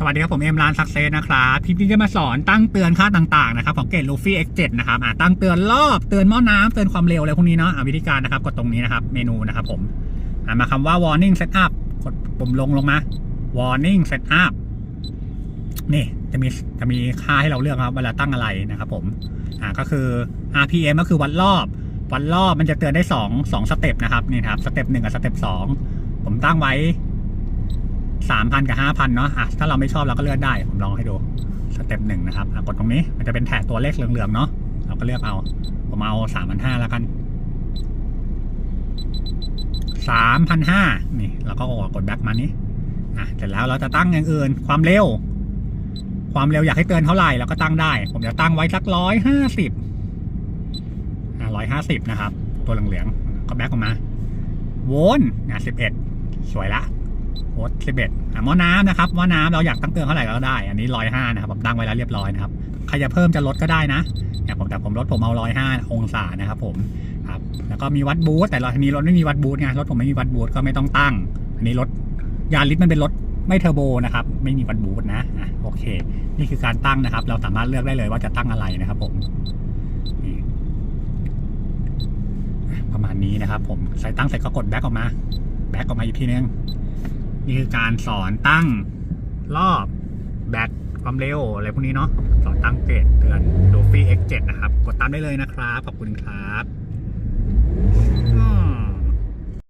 สวัสดีครับผมเอ็มรานซักเซสนะครับคลิปนี้จะมาสอนตั้งเตือนค่าต่างๆนะครับของเกตลูฟี่ X7 นะครับอ่าตั้งเตือนรอบเตือนหม้อน้ำเตือนความเร็วอะไรพวกนี้เนาะอ่าวิธีการนะครับกดตรงนี้นะครับเมนูนะครับผมอ่ามาคำว่า warning setup กดปุ่มลงลงมา warning setup นี่จะมีจะมีค่าให้เราเลือกครับเวลาตั้งอะไรนะครับผมอ่าก็คือ RPM ก็คือวัดรอบ วัดรอบมันจะเตือนได้สองสองสเต็ปนะครับนี่ครับสเต็ปหนึ่งกับสเต็ปสองผมตั้งไว้ สามพันกับห้าพันเนาะอะถ้าเราไม่ชอบเราก็เลือนได้ ผมลองให้ดูสเต็ปหนึ่งนะครับกดตรงนี้มันจะเป็นแถบตัวเลขเหลืองๆเนาะเราก็เลือกเอา ผมเอาสามพันห้าแล้วกันสามพันห้านี่เราก็กดแบ็กมานี้อะเสร็จแล้วเราจะตั้งอย่างอื่น ความเร็ว ความเร็วอยากให้เตือนเท่าไหร่เราก็ตั้งได้ ผมจะตั้งไว้สักร้อยห้าสิบร้อยห้าสิบนะครับ ตัวเหลืองๆก็แบ็กออกมา โวลต์อะสิบเอ็ดสวยละ โค้ดสิบเอ็ดหม้อน้ำนะครับหม้อน้ำเราอยากตั้งเตือนเท่าไหร่ก็ได้ อันนี้ร้อยห้านะครับผมตั้งไว้แล้วเรียบร้อยนะครับใครจะเพิ่มจะลดก็ได้นะเนี่ยผมแต่ผมลดผมเอาร้อยห้าองศานะครับผมครับแล้วก็มีวัดบูทแต่เราทีนี้รถไม่มีวัดบูทไงรถผมไม่มีวัดบูทก็ไม่ต้องตั้ง อันนี้รถยาริสมันเป็นรถไม่เทอร์โบนะครับไม่มีวัดบูทนะอะโอเค นี่คือการตั้งนะครับ เราสามารถเลือกได้เลยว่าจะตั้งอะไรนะครับผมประมาณนี้นะครับผมใส่ตั้งเสร็จก็กดแบ็กออกมา แบ็กออกมาอีกทีนึง นี่คือการสอนตั้งรอบแบตความเร็วอะไรพวกนี้เนาะสอนตั้งเกรดเตือนโดฟี่ X7 นะครับ กดตามได้เลยนะครับ ขอบคุณครับ